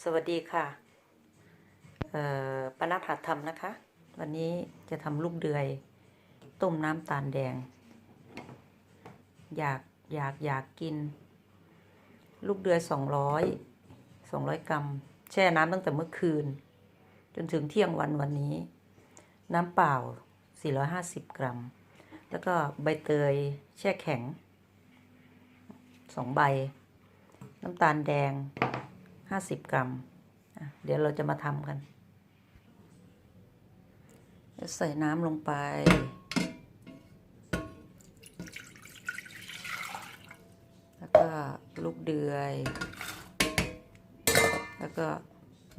สวัสดีค่ะปนัดหัดทำนะคะ วันนี้จะทำลูกเดือย ต้มน้ำตาลแดง อยากอยากอยากกิน ลูกเดือยสองร้อยสองร้อยกรัม แช่น้ำตั้งแต่เมื่อคืน จนถึงเที่ยงวันวันนี้ น้ำเปล่า 450 กรัม แล้วก็ใบเตยแช่แข็งสองใบ น้ำตาลแดง 50กรัม เดี๋ยวเราจะมาทำกัน ใส่น้ำลงไป แล้วก็ลูกเดือย แล้วก็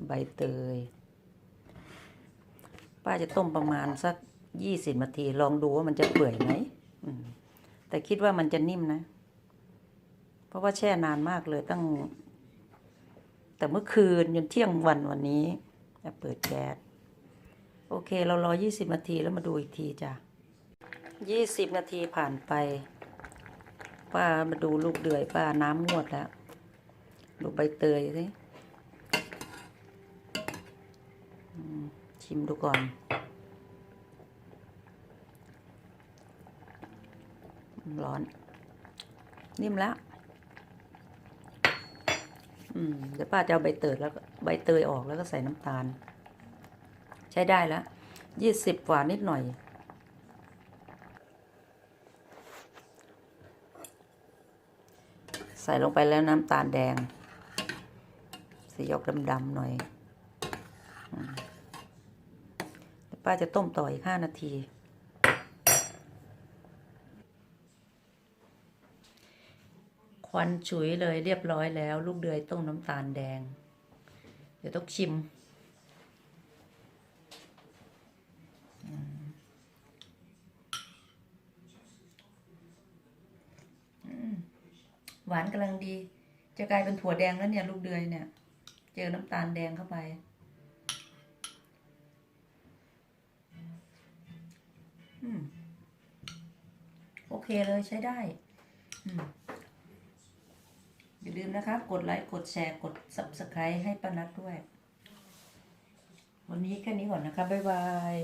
ใบเตย ป้าจะต้มประมาณสักยี่สิบนาที ลองดูว่ามันจะเปื่อยไหม แต่คิดว่ามันจะนิ่มนะ เพราะว่าแช่นานมากเลยตั้ง แต่เมื่อคืนจนเที่ยงวันวันนี้จะเปิดแก๊สโอเค เรารอยี่สิบนาทีแล้วมาดูอีกทีจ้ะยี่สิบนาทีผ่านไป ป้ามาดูลูกเดือยป้าน้ำงวดแล้ว ดูใบเตยสิอืมชิมดูก่อนร้อน นิ่มแล้ว อืมเดี๋ยวป้าจะเอาใบเตยแล้วใบเตยออกแล้วก็ใส่น้ำตาล ใช้ได้แล้วยี่สิบกว่านิดหน่อย ใส่ลงไปแล้วน้ำตาลแดง สีออกดำๆหน่อยอป้าจะต้มต่ออีกห้านาที ควันฉุยเลยเรียบร้อยแล้ว ลูกเดือยต้มน้ำตาลแดง เดี๋ยวต้องชิม หวานกำลังดี จะกลายเป็นถั่วแดงแล้วเนี่ย ลูกเดือยเนี่ย เจอน้ำตาลแดงเข้าไปอโอเคเลยใช้ได้ อืม อย่าลืมนะคะ กดไลค์ กดแชร์ กด subscribe ให้ป้านัดด้วย วันนี้แค่นี้ก่อนนะคะ บ๊ายบาย